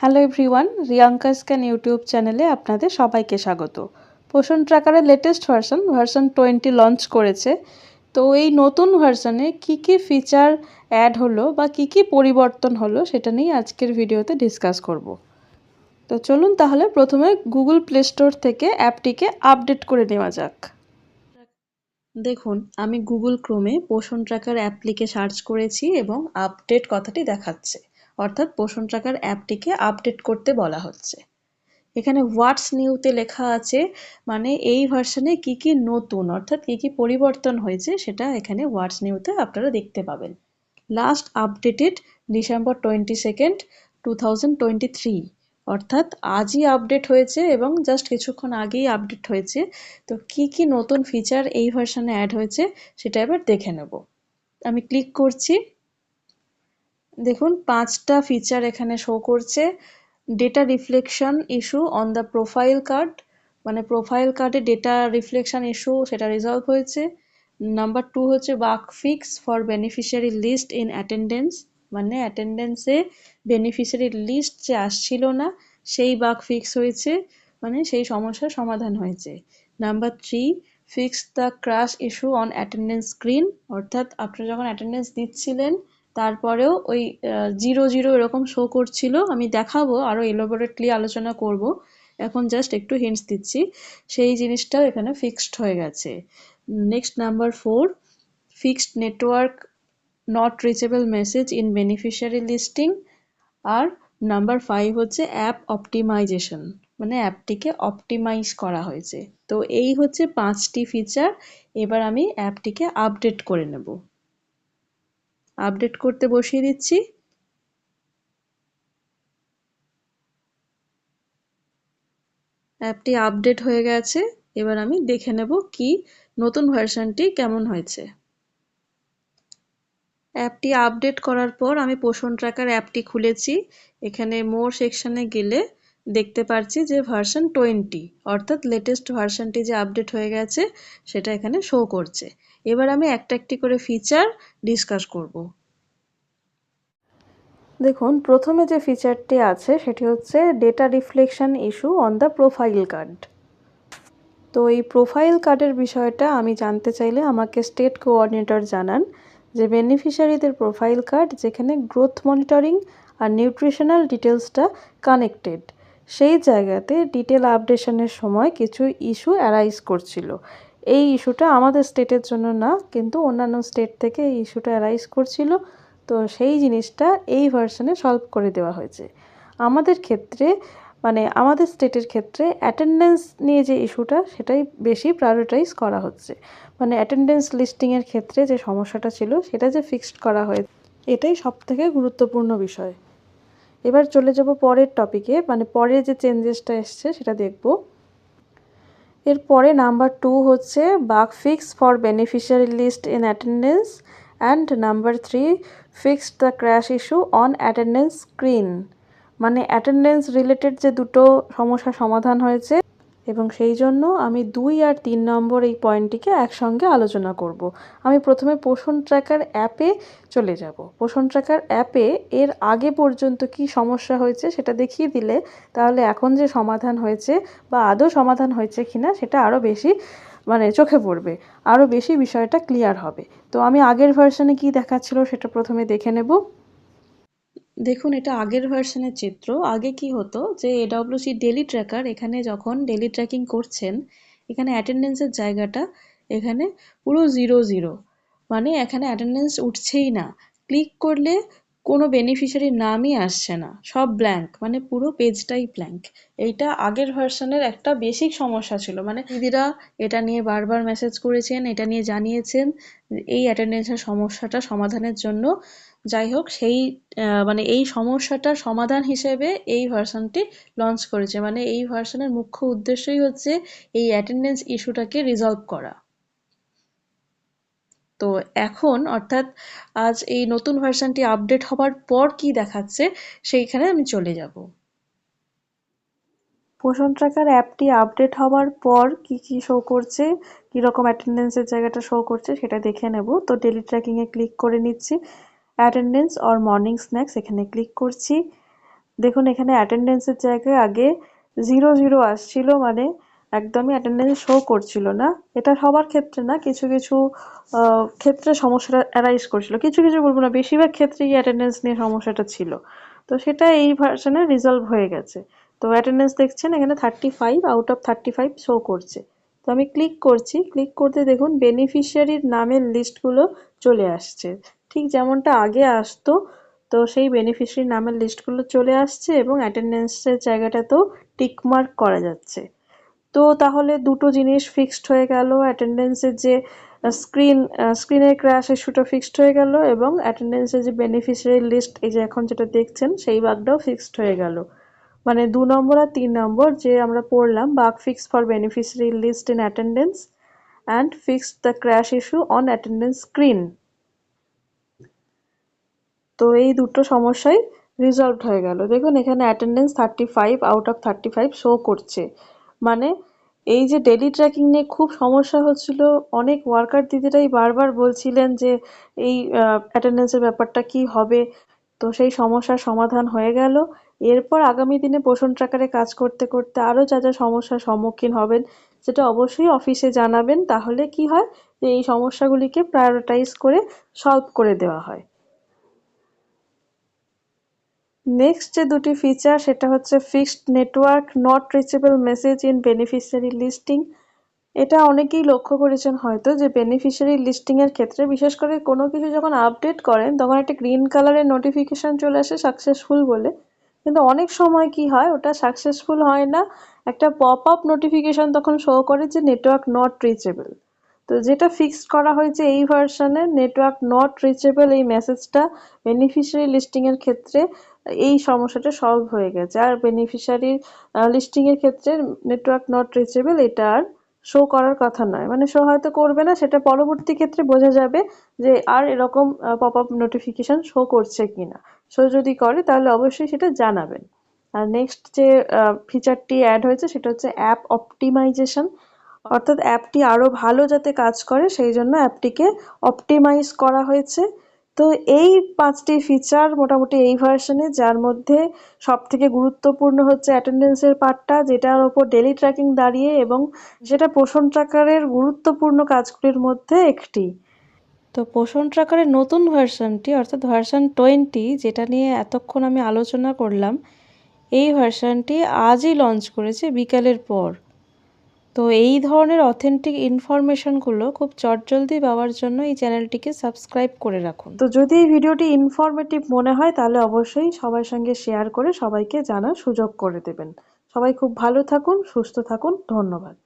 Hello everyone Riyanka scan YouTube চ্যানেলে আপনাদের সবাইকে স্বাগত। Poshan ট্র্যাকারের latest version version twenty launch করেছে। তো এই নতুন ভার্সনে কি কি ফিচার অ্যাড হলো বা কি কি পরিবর্তন হলো সেটা নিয়ে আজকের ভিডিওতে ডিসকাস করব। তো চলুন তাহলে প্রথমে গুগল প্লে স্টোর থেকে অ্যাপটিকে আপডেট করে নেওয়া যাক। দেখুন, আমি গুগল ক্রোমে পোষণ ট্র্যাকার অ্যাপ লিখে সার্চ করেছি এবং আপডেট কথাটি দেখাচ্ছে। অর্থাৎ পোষণ ট্র্যাকার অ্যাপটিকে আপডেট করতে বলা হচ্ছে। এখানে হোয়াটস নিউতে লেখা আছে মানে এই ভার্সনে কি কি নতুন, অর্থাৎ কি কি পরিবর্তন হয়েছে, সেটা এখানে হোয়াটস নিউতে আপনারা দেখতে পাবেন। Last updated December twenty second two thousand twenty three অর্থাৎ আজই আপডেট হয়েছে এবং জাস্ট কিছুক্ষণ আগেই আপডেট হয়েছে। তো কি কি নতুন ফিচার এই ভার্সনে অ্যাড হয়েছে, সেটা এবার দেখে নেব। আমি ক্লিক করছি। দেখুন, পাঁচটা ফিচার এখানে শো করছে। Data reflection issue on the profile card মানে প্রোফাইল কার্ডে ডেটা রিফ্লেকশন ইস্যু সেটা রিজলভ হয়েছে। নাম্বার টু হচ্ছে bug fix for beneficiary list in attendance মানে অ্যাটেন্ডেন্সে বেনিফিশিয়ারি লিস্ট যে আসছিল না, সেই বাক ফিক্স হয়েছে মানে সেই সমস্যার সমাধান হয়েছে। Number three fix the crash issue on attendance screen অর্থাৎ আপনি যখন অ্যাটেন্ডেন্স দিচ্ছিলেন তারপরেও ওই জিরো জিরো এরকম শো করছিল, আমি দেখাবো আরও এলোবোরেটলি আলোচনা করব। এখন জাস্ট একটু হিন্টস দিচ্ছি। সেই জিনিসটাও এখানে ফিক্সড হয়ে গেছে। Next number four fixed network not reachable message in beneficiary listing R number five হচ্ছে অ্যাপ অপটিমাইজেশন মানে অ্যাপটিকে অপটিমাইজ করা হয়েছে। তো এই হচ্ছে পাঁচটি ফিচার এবার আমি অ্যাপটিকে আপডেট করে নেব। আপডেট করতে বসিয়ে দিচ্ছি। অ্যাপটি আপডেট হয়ে গেছে। এবার আমি দেখে নেব কি নতুন ভার্সনটি কেমন হয়েছে। অ্যাপটি আপডেট করার পর আমি পোষণ ট্র্যাকার অ্যাপটি খুলেছি। এখানে মোর সেকশানে গেলে দেখতে পারছি যে ভার্সন টোয়েন্টি অর্থাৎ লেটেস্ট ভার্সনটি যে আপডেট হয়ে গেছে, সেটা এখানে শো করছে। এবার আমি একটা একটি করে ফিচার ডিসকাস করব। দেখুন, প্রথমে যে ফিচারটি আছে, সেটি হচ্ছে data reflection issue on the profile card তো এই প্রোফাইল কার্ডের বিষয়টা আমি জানতে চাইলে আমাকে স্টেট কোঅর্ডিনেটর জানান যে বেনিফিশিয়ারিদের প্রোফাইল কার্ড যেখানে গ্রোথ মনিটরিং আর নিউট্রিশনাল ডিটেলসটা কানেক্টেড সেই জায়গাতে ডিটেল আপডেশনের সময় কিছু ইস্যু অ্যারাইজ করছিল। এই ইস্যুটা আমাদের স্টেটের জন্য না, কিন্তু অন্যান্য স্টেট থেকে এই ইস্যুটা অ্যারাইজ করছিল। তো সেই জিনিসটা এই ভার্সনে সলভ করে দেওয়া হয়েছে। আমাদের ক্ষেত্রে মানে আমাদের স্টেটের ক্ষেত্রে অ্যাটেন্ডেন্স নিয়ে যে ইস্যুটা সেটাই বেশি প্রায়োরিটাইজ করা হচ্ছে। মানে অ্যাটেন্ডেন্স লিস্টিংয়ের ক্ষেত্রে যে সমস্যাটা ছিল, সেটা যে ফিক্সড করা হয়েছে এটাই সব থেকে গুরুত্বপূর্ণ বিষয়। এবার চলে যাব পরের টপিকে মানে পরে যে চেঞ্জেসটা এসছে সেটা দেখব। এরপরে নাম্বার টু হচ্ছে bug fix for beneficiary list in attendance and number three fixed the crash issue on attendance screen মানে অ্যাটেন্ডেন্স রিলেটেড যে দুটো সমস্যা সমাধান হয়েছে এবং সেই জন্য আমি দুই আর তিন নম্বর এই পয়েন্টটিকে একসঙ্গে আলোচনা করব। আমি প্রথমে পোষণ ট্র্যাকার অ্যাপে চলে যাব। পোষণ ট্র্যাকার অ্যাপে এর আগে পর্যন্ত কি সমস্যা হয়েছে সেটা দেখিয়ে দিলে তাহলে এখন যে সমাধান হয়েছে বা আদৌ সমাধান হয়েছে কিনা সেটা আরও বেশি মানে চোখে পড়বে আরও বেশি বিষয়টা ক্লিয়ার হবে। তো আমি আগের ভার্সনে কি দেখাচ্ছিল সেটা প্রথমে দেখে নেব। দেখুন, এটা আগের ভার্সনের চিত্র। আগে কি হতো যে এডব্লিউসি ডেলি ট্র্যাকার এখানে যখন ডেলি ট্র্যাকিং করছেন, এখানে অ্যাটেন্ডেন্সের জায়গাটা এখানে পুরো জিরো জিরো মানে এখানে অ্যাটেন্ডেন্স উঠছেই না। ক্লিক করলে কোনো বেনিফিশিয়ারির নামই আসছে না। সব ব্ল্যাঙ্ক মানে পুরো পেজটাই ব্ল্যাঙ্ক এইটা আগের ভার্সনের একটা বেসিক সমস্যা ছিল। মানে দিদিরা এটা নিয়ে বারবার মেসেজ করেছেন, এটা নিয়ে জানিয়েছেন, এই অ্যাটেন্ডেন্সের সমস্যাটা সমাধানের জন্য যাই হোক, সেই মানে এই সমস্যাটার সমাধান হিসেবে এই ভার্সনটি লঞ্চ করেছে। মানে এই ভার্সনের মুখ্য উদ্দেশ্যই হচ্ছে এই অ্যাটেন্ডেন্স ইস্যুটাকে রিজলভ করা। তো এখন, অর্থাৎ আজ এই নতুন ভার্সনটি আপডেট হবার পর কি দেখাচ্ছে, সেইখানে আমি চলে যাব। পোষণ ট্র্যাকার অ্যাপটি আপডেট হওয়ার পর কি কি শো করছে, কীরকম অ্যাটেন্ডেন্সের জায়গাটা শো করছে, সেটা দেখে নেব। তো ডেলি ট্র্যাকিংয়ে ক্লিক করে নিচ্ছি। অ্যাটেন্ডেন্স অর মর্নিং স্ন্যাক্স এখানে ক্লিক করছি। দেখুন, এখানে অ্যাটেন্ডেন্সের জায়গায় আগে জিরো জিরো আসছিল মানে একদমই অ্যাটেন্ডেন্স শো করছিল না। এটা সবার ক্ষেত্রে না, কিছু কিছু ক্ষেত্রে সমস্যাটা অ্যারাইজ করছিল। কিছু কিছু বলব না, বেশিরভাগ ক্ষেত্রেই অ্যাটেন্ডেন্স নিয়ে সমস্যাটা ছিল। তো সেটা এই ভার্সনে রিজলভ হয়ে গেছে। তো অ্যাটেন্ডেন্স দেখছেন, এখানে thirty five out of thirty five show করছে। তো আমি ক্লিক করছি ক্লিক করতে দেখুন বেনিফিশিয়ারির নামের লিস্টগুলো চলে আসছে। ঠিক যেমনটা আগে আসতো, তো সেই বেনিফিশিয়ারি নামের লিস্টগুলো চলে আসছে এবং অ্যাটেন্ডেন্সের জায়গাটাতেও টিকমার্ক করা যাচ্ছে। তো তাহলে দুটো জিনিস ফিক্সড হয়ে গেল অ্যাটেন্ডেন্সের যে স্ক্রিন স্ক্রিনের ক্র্যাশ ইস্যুটা ফিক্সড হয়ে গেল এবং অ্যাটেন্ডেন্সের যে বেনিফিশিয়ারি লিস্ট এই যে এখন যেটা দেখছেন, সেই বাগটাও ফিক্সড হয়ে গেল। মানে দু নম্বর আর তিন নম্বর যে আমরা পড়লাম bug fix for beneficiary list in attendance and fixed the crash issue on attendance screen তো এই দুটো সমস্যাই রিজলভড হয়ে গেল। দেখুন, এখানে attendance thirty five out of thirty five show করছে। মানে এই যে ডেলি ট্র্যাকিং নিয়ে খুব সমস্যা হচ্ছিল, অনেক ওয়ার্কার দিদিরাই বারবার বলছিলেন যে এই অ্যাটেন্ডেন্সের ব্যাপারটা কি হবে? তো সেই সমস্যার সমাধান হয়ে গেল। এরপর আগামী দিনে পোষণ ট্র্যাকারে কাজ করতে করতে আরও যা যা সমস্যার সম্মুখীন হবেন, সেটা অবশ্যই অফিসে জানাবেন। তাহলে কি হয়? যে এই সমস্যাগুলিকে প্রায়োরিটাইজ করে সলভ করে দেওয়া হয়। নেক্সট যে দুটি ফিচার সেটা হচ্ছে fixed network not reachable message in beneficiary listing এটা অনেকেই লক্ষ্য করেছেন হয়তো যে বেনিফিশিয়ারি লিস্টিংয়ের ক্ষেত্রে বিশেষ করে কোনো কিছু যখন আপডেট করেন, তখন একটা গ্রিন কালারের নোটিফিকেশন চলে আসে সাকসেসফুল বলে। কিন্তু অনেক সময় কি হয়, ওটা সাকসেসফুল হয় না, একটা পপ আপ নোটিফিকেশন তখন শো করে যে নেটওয়ার্ক নট রিচেবল তো যেটা ফিক্সড করা হয়েছে এই ভার্সনে নেটওয়ার্ক নট রিচেবল এই মেসেজটা বেনিফিশিয়ারি লিস্টিংয়ের ক্ষেত্রে এই সমস্যাটা সলভ হয়ে গেছে। আর বেনিফিশিয়ারি লিস্টিং এর ক্ষেত্রে নেটওয়ার্ক নট রিচেবল এটা আর শো করার কথা নয়। মানে শো হয়তো করবে না, সেটা পরবর্তী ক্ষেত্রে বোঝা যাবে যে আর এরকম পপ আপ নোটিফিকেশন শো করছে কিনা। শো যদি করে, তাহলে অবশ্যই সেটা জানাবেন। আর নেক্সট যে ফিচারটি অ্যাড হয়েছে, সেটা হচ্ছে অ্যাপ অপটিমাইজেশন অর্থাৎ অ্যাপটি আরও ভালো যাতে কাজ করে, সেই জন্য অ্যাপটিকে অপটিমাইজ করা হয়েছে। তো এই পাঁচটি ফিচার মোটামুটি এই ভার্সনে যার মধ্যে সব থেকে গুরুত্বপূর্ণ হচ্ছে অ্যাটেন্ডেন্সের পার্টটা যেটার ওপর ডেলি ট্র্যাকিং দাঁড়িয়ে এবং যেটা পোষণ ট্র্যাকারের গুরুত্বপূর্ণ কাজগুলির মধ্যে একটি। তো পোষণ ট্র্যাকারের নতুন ভার্সনটি অর্থাৎ ভার্সন টোয়েন্টি যেটা নিয়ে এতক্ষণ আমি আলোচনা করলাম, এই ভার্সনটি আজই লঞ্চ করেছে বিকালের পর। তো এই ধরনের অথেন্টিক ইনফরমেশনগুলো খুব চটজলদি পাওয়ার জন্য এই চ্যানেলটিকে সাবস্ক্রাইব করে রাখুন। তো যদি এই ভিডিওটি ইনফরমেটিভ মনে হয়, তাহলে অবশ্যই সবার সঙ্গে শেয়ার করে সবাইকে জানার সুযোগ করে দেবেন। সবাই খুব ভালো থাকুন, সুস্থ থাকুন, ধন্যবাদ।